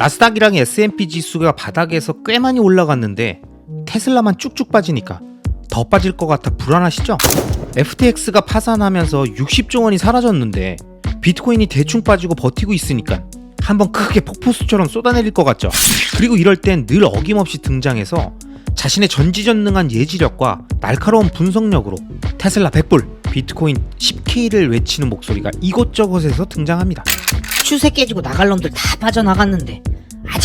나스닥이랑 S&P 지수가 바닥에서 꽤 많이 올라갔는데 테슬라만 쭉쭉 빠지니까 더 빠질 것 같아 불안하시죠? FTX가 파산하면서 60조 원이 사라졌는데 비트코인이 대충 빠지고 버티고 있으니까 한번 크게 폭포수처럼 쏟아내릴 것 같죠? 그리고 이럴 땐 늘 어김없이 등장해서 자신의 전지전능한 예지력과 날카로운 분석력으로 테슬라 100불, 비트코인 10K를 외치는 목소리가 이곳저곳에서 등장합니다. 추세 깨지고 나갈 놈들 다 빠져나갔는데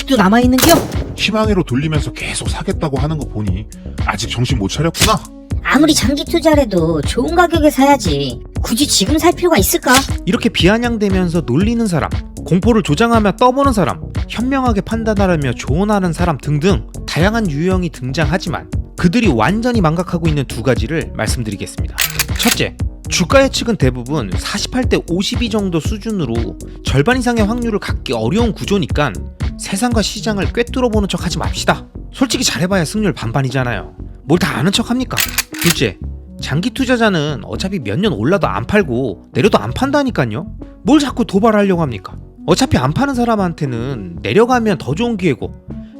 아직도 남아있는겨? 희망회로 돌리면서 계속 사겠다고 하는 거 보니 아직 정신 못 차렸구나. 아무리 장기 투자래도 좋은 가격에 사야지. 굳이 지금 살 필요가 있을까? 이렇게 비아냥대면서 놀리는 사람, 공포를 조장하며 떠보는 사람, 현명하게 판단하려며 조언하는 사람 등등 다양한 유형이 등장하지만 그들이 완전히 망각하고 있는 두 가지를 말씀드리겠습니다. 첫째, 주가 예측은 대부분 48대 52 정도 수준으로 절반 이상의 확률을 갖기 어려운 구조니까 세상과 시장을 꿰뚫어 보는 척 하지 맙시다. 솔직히 잘해봐야 승률 반반이잖아요. 뭘 다 아는 척 합니까? 둘째, 장기 투자자는 어차피 몇 년 올라도 안 팔고 내려도 안 판다니까요. 뭘 자꾸 도발하려고 합니까? 어차피 안 파는 사람한테는 내려가면 더 좋은 기회고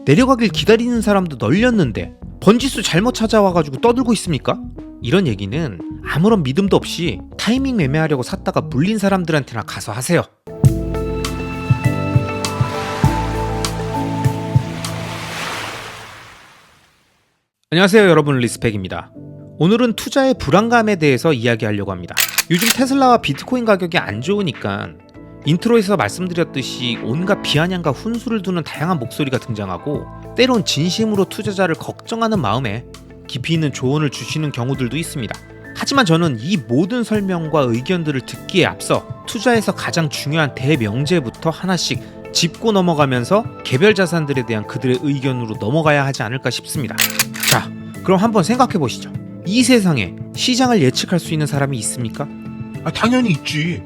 내려가길 기다리는 사람도 널렸는데 번지수 잘못 찾아와가지고 떠들고 있습니까? 이런 얘기는 아무런 믿음도 없이 타이밍 매매하려고 샀다가 물린 사람들한테나 가서 하세요. 안녕하세요 여러분 리스펙입니다. 오늘은 투자의 불안감에 대해서 이야기하려고 합니다. 요즘 테슬라와 비트코인 가격이 안 좋으니까 인트로에서 말씀드렸듯이 온갖 비아냥과 훈수를 두는 다양한 목소리가 등장하고 때론 진심으로 투자자를 걱정하는 마음에 깊이 있는 조언을 주시는 경우들도 있습니다. 하지만 저는 이 모든 설명과 의견들을 듣기에 앞서 투자에서 가장 중요한 대명제부터 하나씩 짚고 넘어가면서 개별 자산들에 대한 그들의 의견으로 넘어가야 하지 않을까 싶습니다. 자, 그럼 한번 생각해 보시죠. 이 세상에 시장을 예측할 수 있는 사람이 있습니까? 아, 당연히 있지.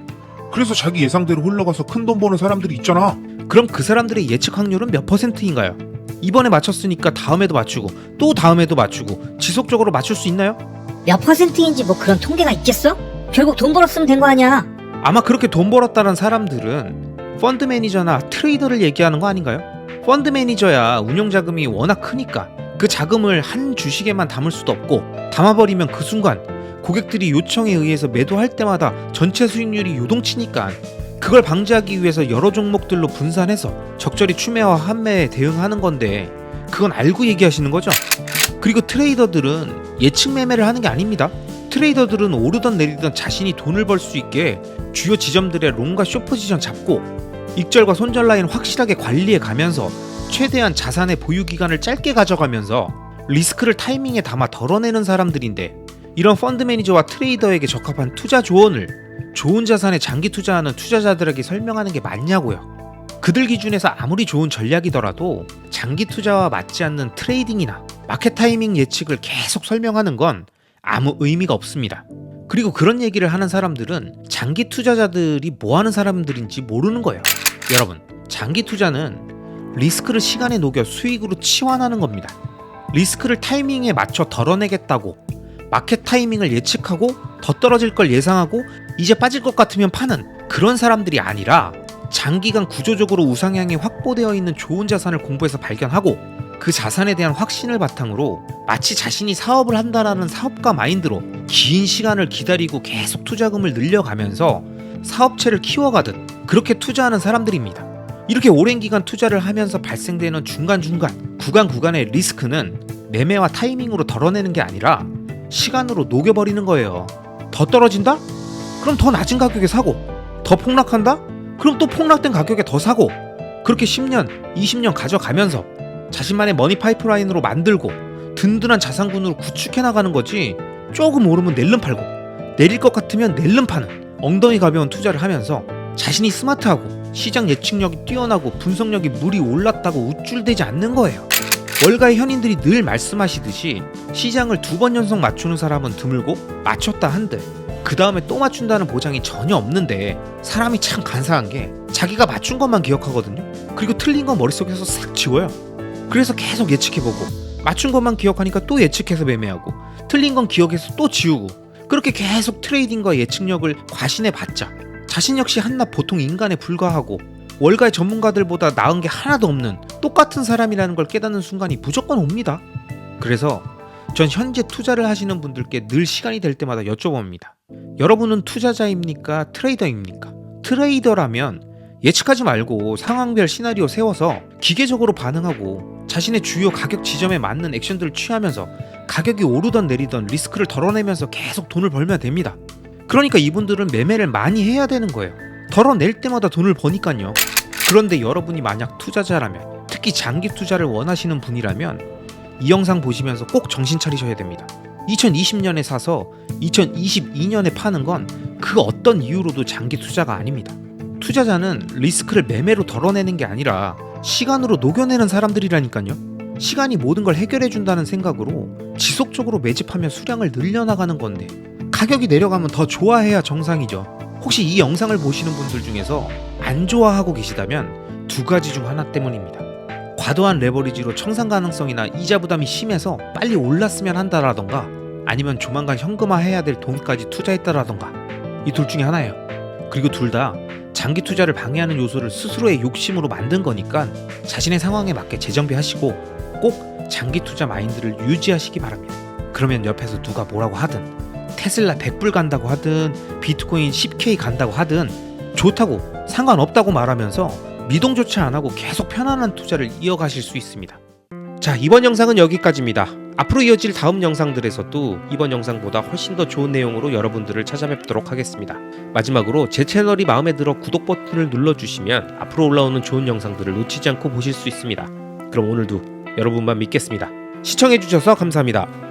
그래서 자기 예상대로 흘러가서 큰 돈 버는 사람들이 있잖아. 그럼 그 사람들의 예측 확률은 몇 퍼센트인가요? 이번에 맞췄으니까 다음에도 맞추고 또 다음에도 맞추고 지속적으로 맞출 수 있나요? 몇 퍼센트인지 뭐 그런 통계가 있겠어? 결국 돈 벌었으면 된 거 아니야. 아마 그렇게 돈 벌었다는 사람들은 펀드 매니저나 트레이더를 얘기하는 거 아닌가요? 펀드 매니저야 운용 자금이 워낙 크니까 그 자금을 한 주식에만 담을 수도 없고 담아버리면 그 순간 고객들이 요청에 의해서 매도할 때마다 전체 수익률이 요동치니까 그걸 방지하기 위해서 여러 종목들로 분산해서 적절히 추매와 환매에 대응하는 건데 그건 알고 얘기하시는 거죠? 그리고 트레이더들은 예측 매매를 하는 게 아닙니다. 트레이더들은 오르던 내리던 자신이 돈을 벌 수 있게 주요 지점들의 롱과 쇼 포지션 잡고 익절과 손절 라인 확실하게 관리해 가면서 최대한 자산의 보유 기간을 짧게 가져가면서 리스크를 타이밍에 담아 덜어내는 사람들인데 이런 펀드 매니저와 트레이더에게 적합한 투자 조언을 좋은 자산에 장기 투자하는 투자자들에게 설명하는 게 맞냐고요. 그들 기준에서 아무리 좋은 전략이더라도 장기 투자와 맞지 않는 트레이딩이나 마켓 타이밍 예측을 계속 설명하는 건 아무 의미가 없습니다. 그리고 그런 얘기를 하는 사람들은 장기 투자자들이 뭐 하는 사람들인지 모르는 거예요. 여러분, 장기 투자는 리스크를 시간에 녹여 수익으로 치환하는 겁니다. 리스크를 타이밍에 맞춰 덜어내겠다고 마켓 타이밍을 예측하고 더 떨어질 걸 예상하고 이제 빠질 것 같으면 파는 그런 사람들이 아니라 장기간 구조적으로 우상향이 확보되어 있는 좋은 자산을 공부해서 발견하고 그 자산에 대한 확신을 바탕으로 마치 자신이 사업을 한다라는 사업가 마인드로 긴 시간을 기다리고 계속 투자금을 늘려가면서 사업체를 키워가듯 그렇게 투자하는 사람들입니다. 이렇게 오랜 기간 투자를 하면서 발생되는 중간중간 구간 구간의 리스크는 매매와 타이밍으로 덜어내는 게 아니라 시간으로 녹여버리는 거예요. 더 떨어진다? 그럼 더 낮은 가격에 사고 더 폭락한다? 그럼 또 폭락된 가격에 더 사고 그렇게 10년, 20년 가져가면서 자신만의 머니 파이프라인으로 만들고 든든한 자산군으로 구축해 나가는 거지 조금 오르면 낼름 팔고 내릴 것 같으면 낼름 파는 엉덩이 가벼운 투자를 하면서 자신이 스마트하고 시장 예측력이 뛰어나고 분석력이 물이 올랐다고 우쭐대지 않는 거예요. 월가의 현인들이 늘 말씀하시듯이 시장을 두 번 연속 맞추는 사람은 드물고 맞췄다 한들 그 다음에 또 맞춘다는 보장이 전혀 없는데 사람이 참 간사한 게 자기가 맞춘 것만 기억하거든요. 그리고 틀린 건 머릿속에서 싹 지워요. 그래서 계속 예측해보고 맞춘 것만 기억하니까 또 예측해서 매매하고 틀린 건 기억해서 또 지우고 그렇게 계속 트레이딩과 예측력을 과신해 봤자 자신 역시 한낱 보통 인간에 불과하고 월가의 전문가들보다 나은 게 하나도 없는 똑같은 사람이라는 걸 깨닫는 순간이 무조건 옵니다. 그래서 전 현재 투자를 하시는 분들께 늘 시간이 될 때마다 여쭤봅니다. 여러분은 투자자입니까? 트레이더입니까? 트레이더라면 예측하지 말고 상황별 시나리오 세워서 기계적으로 반응하고 자신의 주요 가격 지점에 맞는 액션들을 취하면서 가격이 오르던 내리던 리스크를 덜어내면서 계속 돈을 벌면 됩니다. 그러니까 이분들은 매매를 많이 해야 되는 거예요. 덜어낼 때마다 돈을 버니까요. 그런데 여러분이 만약 투자자라면 특히 장기 투자를 원하시는 분이라면 이 영상 보시면서 꼭 정신 차리셔야 됩니다. 2020년에 사서 2022년에 파는 건 그 어떤 이유로도 장기 투자가 아닙니다. 투자자는 리스크를 매매로 덜어내는 게 아니라 시간으로 녹여내는 사람들이라니까요. 시간이 모든 걸 해결해 준다는 생각으로 지속적으로 매집하며 수량을 늘려나가는 건데 가격이 내려가면 더 좋아해야 정상이죠. 혹시 이 영상을 보시는 분들 중에서 안 좋아하고 계시다면 두 가지 중 하나 때문입니다. 과도한 레버리지로 청산 가능성이나 이자 부담이 심해서 빨리 올랐으면 한다라던가 아니면 조만간 현금화해야 될 돈까지 투자했다라던가 이 둘 중에 하나예요. 그리고 둘 다 장기 투자를 방해하는 요소를 스스로의 욕심으로 만든 거니까 자신의 상황에 맞게 재정비하시고 꼭 장기 투자 마인드를 유지하시기 바랍니다. 그러면 옆에서 누가 뭐라고 하든 테슬라 100불 간다고 하든 비트코인 10K 간다고 하든 좋다고 상관없다고 말하면서 미동조차 안 하고 계속 편안한 투자를 이어가실 수 있습니다. 자, 이번 영상은 여기까지입니다. 앞으로 이어질 다음 영상들에서도 이번 영상보다 훨씬 더 좋은 내용으로 여러분들을 찾아뵙도록 하겠습니다. 마지막으로 제 채널이 마음에 들어 구독 버튼을 눌러주시면 앞으로 올라오는 좋은 영상들을 놓치지 않고 보실 수 있습니다. 그럼 오늘도 여러분만 믿겠습니다. 시청해주셔서 감사합니다.